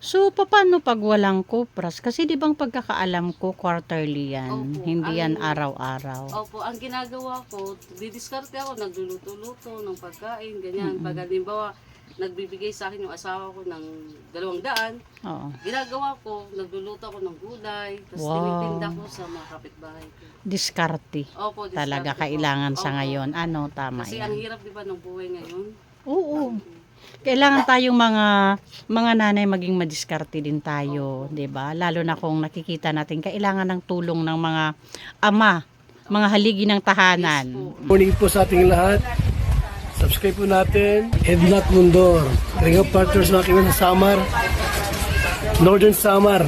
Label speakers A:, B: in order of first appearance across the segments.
A: So, paano pag walang kupras? Kasi di bang pagkakaalam ko, quarterly yan.
B: Opo,
A: Hindi yan
B: ang-
A: araw-araw.
B: Opo, ang ginagawa ko, didiskarte ako, nagluluto-luto ng pagkain, ganyan. Pag halimbawa, nagbibigay sa akin yung asawa ko ng dalawang daan,
A: Oo.
B: ginagawa ko, nagluluto ako ng gulay, tapos
A: Wow.
B: tinitinda ko sa mga kapitbahay ko.
A: Diskarte.
B: Opo, diskarte
A: Talaga
B: po.
A: kailangan sa
B: Opo.
A: ngayon. Ano, tama
B: Kasi ang
A: yan.
B: hirap, di ba, ng buhay ngayon.
A: Oo. Kailangan tayong mga mga nanay maging madiskarte din tayo, 'di ba? Lalo na kung nakikita natin kailangan ng tulong ng mga ama, mga haligi ng tahanan.
C: Morning po sa ating lahat. Subscribe po natin. Ednat Mundor. Kalinga Partners na kami sa Samar. Northern Samar.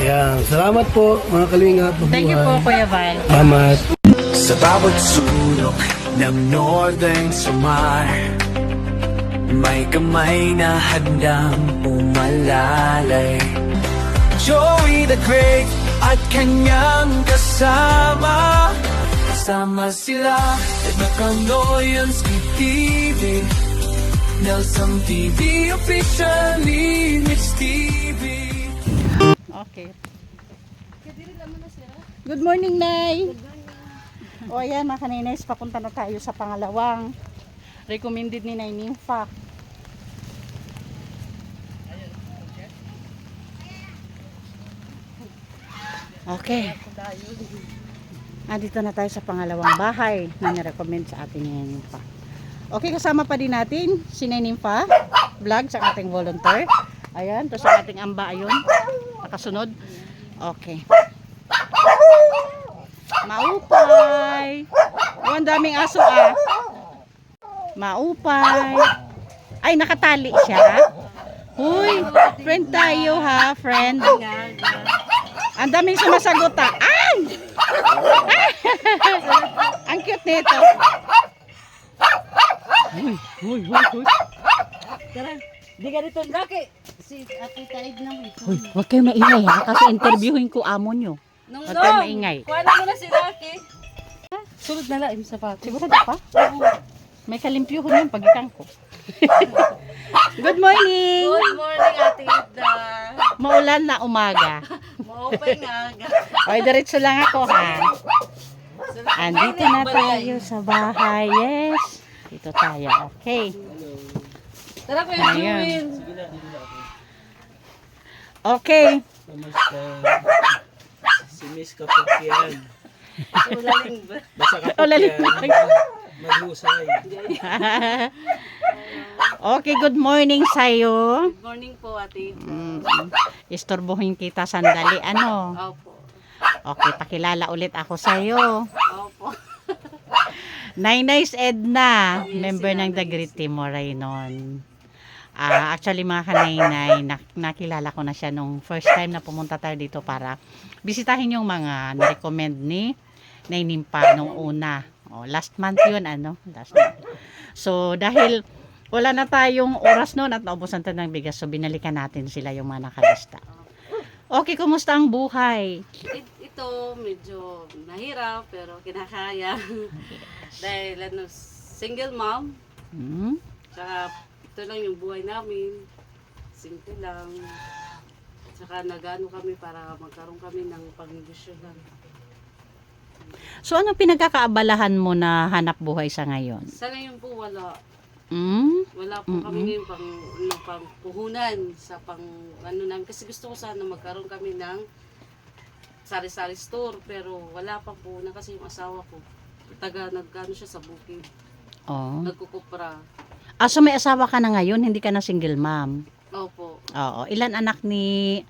C: Ayan. Salamat po mga kalinga.
A: Thank you po Kuya Val.
C: Salamat.
D: Sa bawat sulok ng Northern Samar May kamay na handang pumalalay Joey the Great at kanyang kasama Kasama sila at Nakanoyanski TV Nelson TV officially Mitch TV
A: Okay. Good morning, Nay. O ayan, mga kaninays, papunta na tayo sa pangalawang recommended ni Nay Nympha. Okay. Ah, dito na tayo sa pangalawang bahay na nirecommend sa ating ni Nympha. Okay, kasama pa din natin si Nay Nympha, vlog sa ating volunteer. Ayan, to sa ating amba ayun. Nakasunod. Okay. Maupay. Oh, ang daming aso ah. Maupay. Ay, nakatali siya. Huy, friend tayo ha, friend. Ang daming sumasagot ah. Ay! ang cute nito. Huy, huy, huy, huy.
B: Tara, di ka dito, Rocky. Si Ate Taid na mo.
A: Huy, huwag kayo maingay ha, kasi interviewin ko amo nyo.
B: Nung
A: Huwag kayo maingay.
B: kuha na mo na si Rocky. Sulod na lang yung sapatos.
A: Sigurado pa? May kalimpyuhon yung pagikang ko. Good morning!
B: Good morning, Ate Ida.
A: Maulan na umaga.
B: Maupay nga.
A: Oy, diretso lang ako ha. Andito na tayo sa bahay. Yes. Dito tayo. Okay.
B: Tara po yung
A: Ayan. Okay.
E: Si Miss Kapukyan.
B: Ulaling ba?
E: Basta
A: O, lalim.
E: Kapukyan. Maghusay.
A: okay, good morning sa'yo.
B: Good morning po, Ate.
A: Mm, istorbohin kita sandali. Ano?
B: Opo.
A: Okay, pakilala ulit ako sa'yo.
B: Opo.
A: Nainay's Edna,
B: Yes,
A: member ng The Great Timoray noon. Ah, actually mga kanainay, nak- nakilala ko na siya nung first time na pumunta tayo dito para bisitahin yung mga na-recommend ni Nainimpa nung una. Oh, last month yun, ano? Last month. So, dahil wala na tayong oras noon at naubusan tayo ng bigas, so binalikan natin sila yung mga nakalista. Okay, kumusta ang buhay?
B: It- Ito, medyo nahirap, pero kinakaya. Dahil ano, single mom.
A: Hmm?
B: Tsaka ito lang yung buhay namin. Simple lang. Tsaka nagano kami para magkaroon kami ng pangindusyonan.
A: So, anong pinagkakaabalahan mo na hanap buhay sa ngayon?
B: Sa ngayon po wala.
A: Hmm?
B: Wala po kami ngayon pang, ano, pang puhunan sa pang ano namin. Kasi gusto ko sana magkaroon kami ng sari-sari store. Pero wala pa po na kasi yung asawa ko. Taga nagkano siya sa bukid.
A: Oh.
B: Nagkukupra.
A: Ah, so may asawa ka na ngayon, hindi ka na single mom.
B: Opo.
A: Oo. Ilan anak ni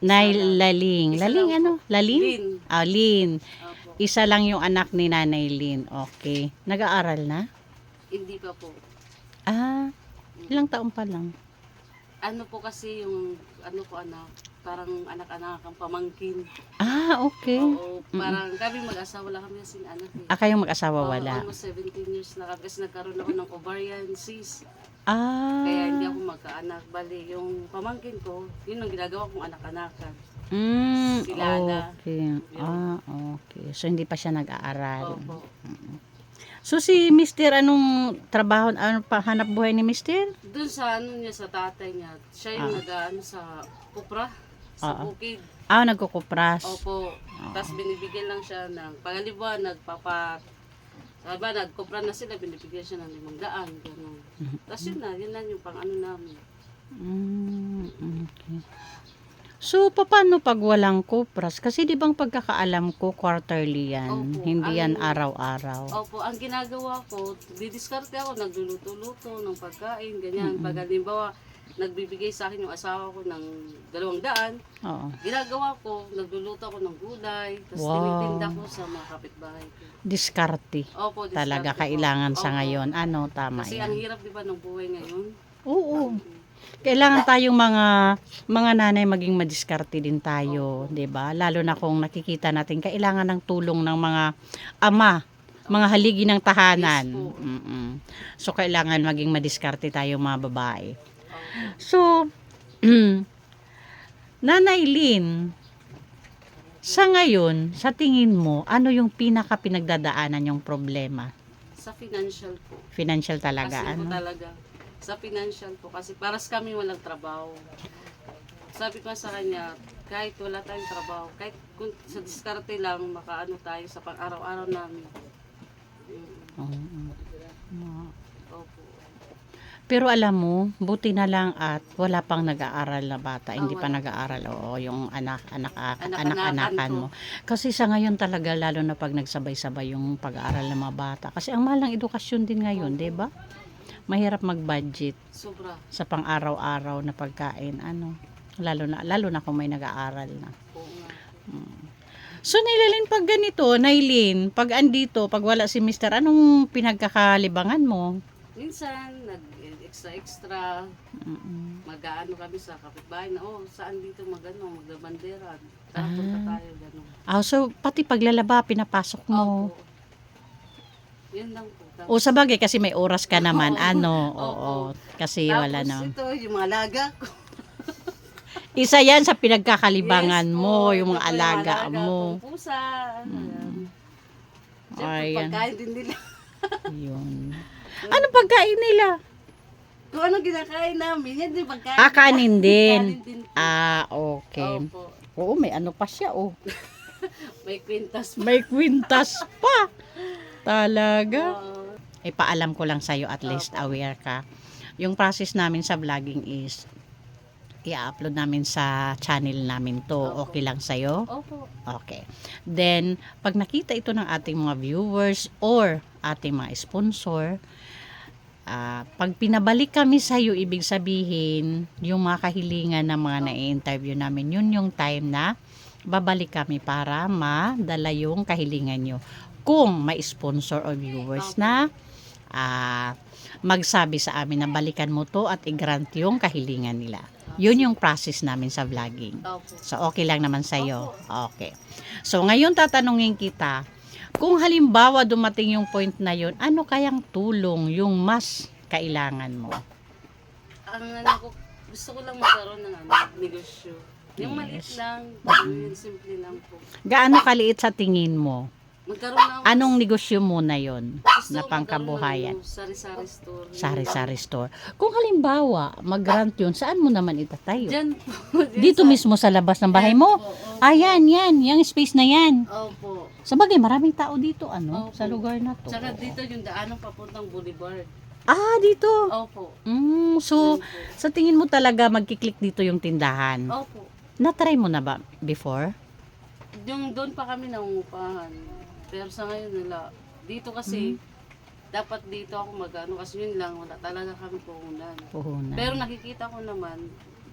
A: Nay
B: Isa lang.
A: Laling?
B: Isa
A: Laling
B: lang
A: ano? Laling?
B: Lin.
A: Ah, Lin.
B: Opo.
A: Isa lang yung anak ni Nanay Lin. Okay. Nag-aaral na?
B: Hindi pa po.
A: Ah, ilang taon pa lang.
B: Ano po kasi yung ano ko anak, parang anak-anak ang pamangkin.
A: Ah, okay.
B: Oo, parang kami mag-asawa lang kami kasing anak eh.
A: Ah, kayong mag-asawa
B: Oo,
A: wala.
B: almost 17 years na kami kasi nagkaroon ako ng ovarian cyst.
A: Ah.
B: Kaya hindi ako magkaanak. Bali, yung pamangkin ko, yun ang ginagawa kong anak-anakan.
A: Mm,
B: Sila na.
A: okay. Ah, okay. So, hindi pa siya nag-aaral.
B: Opo.
A: So si Mister, anong trabaho, ano pa hanap buhay ni Mister?
B: Doon sa ano niya, sa tatay niya, siya yung
A: Ah.
B: nag-ano sa kupra, sa
A: Ah, ah.
B: bukid.
A: Ah, nagkukupras.
B: Opo. Tapos binibigyan lang siya ng pangaliwa, nagpapa... Sabi ba, nagkupra na sila, binibigyan siya ng limang daan. Ganun. Tapos yun na, yun lang yung pang ano namin.
A: Mm, okay. So, paano pag walang kupras? Kasi di bang pagkakaalam ko, quarterly yan.
B: Opo,
A: Hindi yan
B: ang-
A: araw-araw.
B: Opo, ang ginagawa ko, didiskarte ako, nagluluto-luto ng pagkain, ganyan. Pag halimbawa, nagbibigay sa akin yung asawa ko ng dalawang daan,
A: Oo.
B: ginagawa ko, nagluluto ako ng gulay, tapos
A: Wow.
B: tinitinda ko sa mga kapitbahay ko.
A: Diskarte.
B: Opo, diskarte
A: Talaga
B: po.
A: kailangan sa
B: Opo.
A: ngayon. Ano, tama
B: Kasi ang
A: yan.
B: hirap di ba ng buhay ngayon?
A: Oo. Kailangan tayong mga mga nanay maging madiskarte din tayo, 'di ba? Lalo na kung nakikita natin kailangan ng tulong ng mga ama, mga haligi ng tahanan.
B: Po.
A: Mm-mm. So kailangan maging madiskarte tayo mga babae. So Nanay Lynn, sa ngayon, sa tingin mo, ano yung pinaka pinagdadaanan yung problema?
B: Sa financial po.
A: Financial talaga,
B: kasi po
A: ano?
B: talaga. Sa financial po. Kasi paras kami walang trabaho. Sabi ko sa kanya, kahit wala tayong trabaho, kahit kung sa diskarte lang, makaano tayo sa pang-araw-araw namin. Mm,
A: Oo. Oo.
B: Opo.
A: Pero alam mo, buti na lang at wala pang nag-aaral na bata. Hindi
B: Ah,
A: pa
B: wala.
A: nag-aaral. Oo, yung anak, anak,
B: Anak-anakan
A: mo. Kasi sa ngayon talaga, lalo na pag nagsabay-sabay yung pag-aaral ng mga bata. Kasi ang mahal ng edukasyon din ngayon, di ba? Mahirap mag-budget
B: Sobra.
A: sa pang-araw-araw na pagkain. Ano? Lalo na, lalo na kung may nag-aaral na.
B: Nga.
A: So, Nailin, pag ganito, Nailin, pag andito, pag wala si Mister, anong pinagkakalibangan mo?
B: Minsan, nag-extra-extra,
A: Mm-mm.
B: mag-aano kami sa kapitbahay na, oh, saan dito mag-ano, magbabandera. Tara, punta
A: Ah.
B: tayo, gano'n.
A: Ah, so, pati paglalaba, pinapasok mo.
B: Opo. Yun lang po. Tapos,
A: O sa bagay kasi may oras ka naman,
B: Oo.
A: ano,
B: Oo.
A: oo. Kasi wala
B: tapos
A: na.
B: ito, yung mga alaga ko.
A: Isa yan sa pinagkakalibangan
B: Yes
A: mo,
B: po,
A: yung mga
B: ito po
A: alaga
B: alaga
A: mo.
B: kong pusa. Ayan. Siyempre,
A: Ayan.
B: pagkain din nila.
A: Yun. Ano pagkain nila?
B: Kung ano kinakain namin, yan din pagkain.
A: Ah, kanin din.
B: Kanin din po.
A: Ah, okay.
B: Opo.
A: Oo, may ano pa siya, oh.
B: May kwintas.
A: May kwintas pa. Talaga. Ipaalam ko lang sa'yo, at least aware ka. Yung process namin sa vlogging is, i-upload namin sa channel namin to.
B: Opo.
A: Okay lang sa'yo?
B: Opo.
A: Okay. Then, pag nakita ito ng ating mga viewers or ating mga sponsor, ah, pag pinabalik kami sa iyo, ibig sabihin, yung mga kahilingan ng mga na-interview namin, yun yung time na babalik kami para madala yung kahilingan nyo. Kung may sponsor or viewers na ah, magsabi sa amin na balikan mo to at i-grant yung kahilingan nila. Yun yung process namin sa vlogging. So, okay lang naman sa'yo. Okay. So, ngayon tatanungin kita, kung halimbawa dumating yung point na yun, ano kayang tulong yung mas kailangan mo?
B: Ang ano ko, gusto ko lang magkaroon ng ano, negosyo. Yung maliit lang, yung simple lang po.
A: Gaano kaliit sa tingin mo?
B: Magkaroon ng
A: Anong negosyo mo na yun
B: gusto
A: na pangkabuhayan?
B: magkaroon ng Sari-sari store.
A: Sari-sari store. Kung halimbawa, mag-grant yun, saan mo naman itatayo?
B: Diyan po. Diyan
A: Dito
B: sa-
A: mismo sa labas ng bahay mo?
B: Opo, opo.
A: Ayan, yan. Yung space na yan.
B: Opo.
A: Sa bagay, maraming tao dito, ano?
B: Opo.
A: Sa lugar na to.
B: Tsaka dito yung daanan papuntang Boulevard.
A: Ah, dito.
B: Opo.
A: Mm, so,
B: Yan po.
A: Sa tingin mo talaga magkiklik dito yung tindahan?
B: Opo.
A: Na-try mo na ba before?
B: Yung doon pa kami nangungupahan. Pero sa ngayon nila, dito kasi,
A: Hmm.
B: dapat dito ako magano kasi yun lang, wala talaga kami puhunan.
A: Puhunan.
B: Pero nakikita ko naman,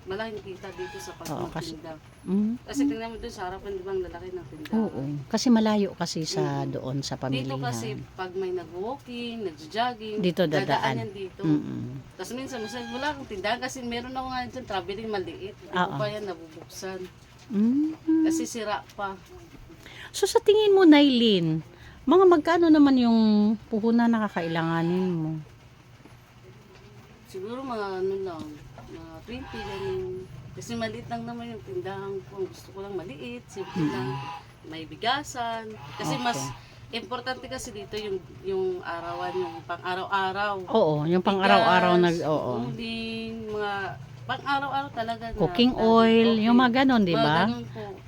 B: malaking kita dito sa
A: Oo, kasi-
B: pagtinda.
A: Mm,
B: Kasi tingnan mo doon sa harapan, di ba ang lalaki ng tindahan?
A: oo. Kasi malayo kasi sa
B: Mm.
A: doon sa
B: Dito kasi, pag may nag-walking, nag-jogging,
A: Dito dadaan.
B: dadaan yan dito.
A: Mm-mm.
B: Tapos minsan, minsan wala akong tindahan kasi meron ako nga dyan, traveling maliit. Hindi
A: Oo.
B: ko pa yan nabubuksan.
A: Mm.
B: Kasi sira pa.
A: So sa tingin mo, Nailin, mga magkano naman yung puhunan na kakailanganin mo?
B: Siguro mga ano lang, mga 20 ganun. Kasi maliit lang naman yung tindahan ko. Gusto ko lang maliit, simple lang. May bigasan. Kasi
A: Okay.
B: mas Importante kasi dito yung yung arawan, yung pang-araw-araw.
A: Oo, yung pang araw-araw nag oo.
B: Uling, mga pang-araw-araw talaga na.
A: Cooking oil,
B: cooking-
A: yung mga ganon, di ba?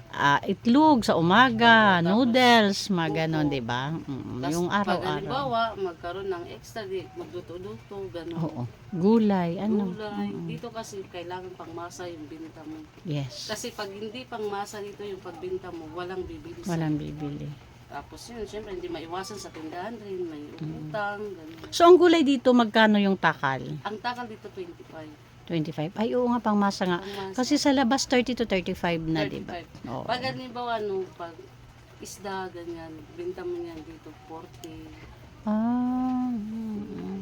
A: Ah, itlog sa umaga,
B: Tapos,
A: noodles, mga ganon, di ba? Mm, yung
B: pag
A: araw-araw.
B: halimbawa, magkaroon ng extra di, magluto-luto, gano'n.
A: Oo. Gulay, ano?
B: Gulay.
A: Mm,
B: Dito kasi kailangan pangmasa yung binta mo.
A: Yes.
B: Kasi pag hindi pangmasa dito yung pagbinta mo, walang bibili
A: Walang bibili.
B: Tapos yun, syempre hindi maiwasan sa tindahan rin, may utang, gano'n.
A: So, ang gulay dito, magkano yung takal?
B: Ang takal dito 25.
A: 25? Ay, oo nga, pang masa nga.
B: Pangmasa,
A: Kasi sa labas, 30 to 35 na, di ba?
B: 35.
A: Oo.
B: Pag halimbawa, ano, pag isda, ganyan, binta mo yan dito 40.
A: Ah, mm,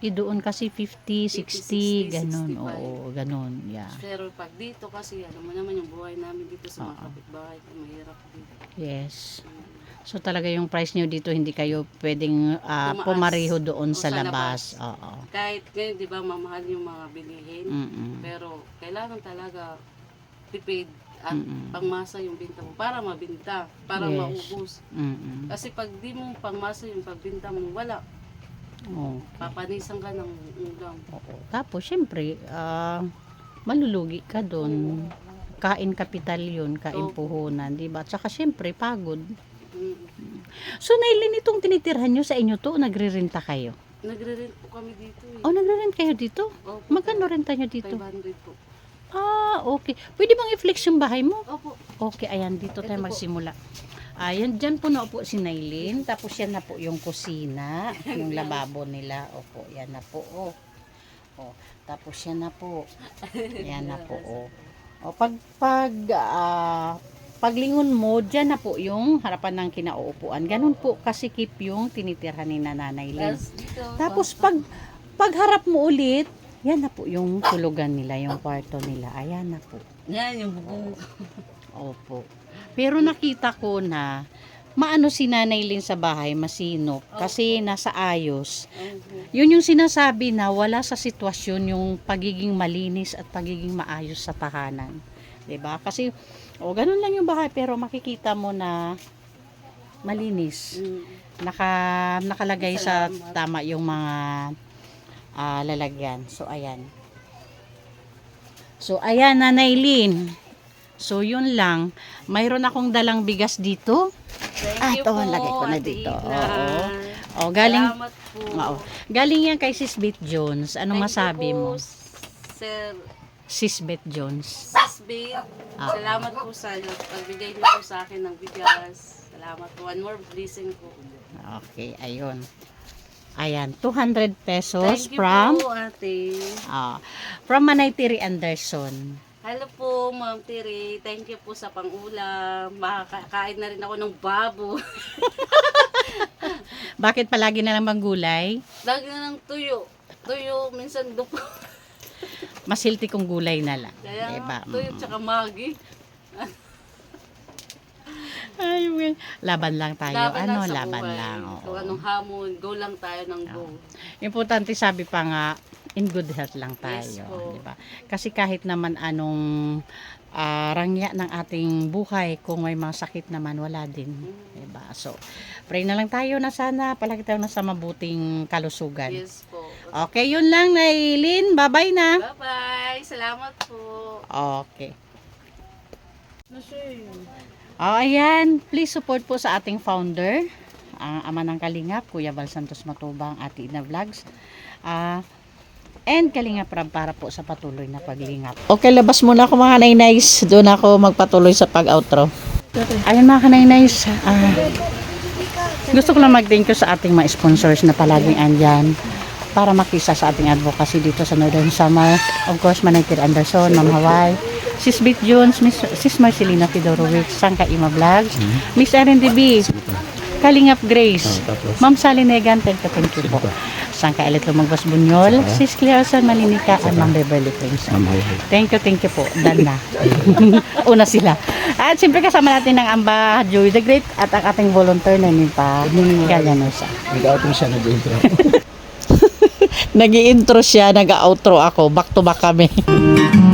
A: mm. doon kasi 50, 60,
B: 60,
A: ganun.
B: 65.
A: Oo, ganun. Yeah.
B: Pero pag dito kasi, alam mo naman yung buhay namin dito sa mga kapitbahay, mahirap dito.
A: Yes. So talaga yung price nyo dito hindi kayo pwedeng ah,
B: Tumaas.
A: pumariho doon sa,
B: sa
A: labas.
B: labas.
A: Oo.
B: Kahit ngayon, di ba, mamahal yung mga bilihin.
A: Mm-mm.
B: Pero kailangan talaga tipid at
A: Mm-mm.
B: pangmasa yung binta mo para mabinta, para
A: Yes.
B: maubos.
A: Mm-mm.
B: Kasi pag di mo pangmasa yung pagbinta mo, wala.
A: Oo.
B: Papanisan ka ng ulam.
A: Oo. Tapos syempre ah, malulugi ka doon. Kain kapital yun, kain
B: Opo.
A: puhunan, di ba? Tsaka syempre pagod. So nailin itong tinitirhan nyo sa inyo to, nagre-renta kayo?
B: Nagre-rent po kami dito eh.
A: O nagre-rent kayo dito?
B: Opo,
A: Magkano renta nyo dito?
B: 500 po.
A: Ah, okay. Pwede bang i-flex yung bahay mo?
B: Opo.
A: Okay, ayan, dito tayo
B: Ito po.
A: magsimula. Ayan, dyan po na po si Nailin. Tapos yan na po yung kusina, yung lababo nila. Opo, yan na po. Oh. Oh, tapos yan na po. Yan na po. Oh. Oh, pag pag ah, paglingon mo, dyan na po yung harapan ng kinauupuan. Ganun po kasi keep yung tinitirhan ni Nanay Lin.
B: Tapos
A: pag pagharap mo ulit, yan na po yung tulugan nila, yung kwarto nila. Ayan na po.
B: yan yung bubong.
A: Opo. Pero nakita ko na maano si Nanay Lin sa bahay, masinop. Kasi nasa ayos. Yun yung sinasabi na wala sa sitwasyon yung pagiging malinis at pagiging maayos sa tahanan. 'Di ba? Kasi o ganun lang yung bahay pero makikita mo na malinis.
B: Mm.
A: Naka nakalagay sa tama yung mga ah, lalagyan. So ayan. So ayan Nanay Lin. So yun lang. Mayroon akong dalang bigas dito.
B: Thank
A: Ah,
B: you
A: ito,
B: po,
A: lagay ko na dito. Oo. O galing
B: Salamat po.
A: Oo. Galing yan kay Sis Beth Jones. Ano
B: Thank
A: masabi
B: po,
A: mo?
B: Sir
A: Sis Beth Jones.
B: Sisbit,
A: Ah.
B: salamat po sa pagbigay niyo po sa akin ng bigas. Salamat po. One more blessing po.
A: Okay, ayun. Ayan, 200 pesos
B: Thank you
A: from
B: po, ate.
A: ah, from Manaytiri Anderson.
B: Hello po, Ma'am Tiri. Thank you po sa pangulam. Makakain na rin ako ng babo.
A: Bakit palagi na lang maggulay?
B: Lagi na ng tuyo. Tuyo, minsan dupo.
A: Mas healthy kung gulay na lang.
B: Kaya
A: Diba?
B: tuyo tsaka magi.
A: Ay, well, laban lang tayo.
B: Laban
A: ano,
B: lang sa
A: laban
B: buhay.
A: lang. oo.
B: Kung anong hamon, go lang tayo ng go.
A: Importante sabi pa nga, in good health lang tayo.
B: Yes
A: di ba? Kasi kahit naman anong ah, rangya ng ating buhay, kung may mga sakit naman, wala din.
B: Mm.
A: Di ba? So, pray na lang tayo na sana, palagi tayo nasa mabuting kalusugan.
B: Yes po.
A: Okay, yun lang, Nailin. Bye-bye na.
B: Bye-bye. Salamat po.
A: Okay. Oh, ayan. Please support po sa ating founder, ang ama ng Kalingap, Kuya Val Santos Matubang, Ate Ina Vlogs. Ah, and Kalingap Rab para po sa patuloy na paglingap. Okay, labas muna ako mga nainays. Doon ako magpatuloy sa pag-outro. Ayun mga kanainays. Ah, gusto ko lang mag-thank you sa ating mga sponsors na palaging andyan para makisa sa ating advocacy dito sa Northern Samar. Of course, Manaytir Anderson, Ma'am Hawaii, Sis Bit Jones, Miss, Sis Marcelina Fedorovic, Sangka Ima Vlogs, Miss Erin DB, Kalingap Grace, Ma'am Sally Negan, thank you, thank you po. Sangka Elit Lumagbas Bunyol, Sis Clearson Malinika, at Ma'am Beverly Prince. Thank you, thank you po. Done na. Una sila. At siyempre kasama natin ng Amba Joy the Great at ang ating volunteer na pa Galyanosa.
E: Nag-outro siya, nag-intro.
A: Nag-i-intro siya, nag-outro ako. Back to back kami.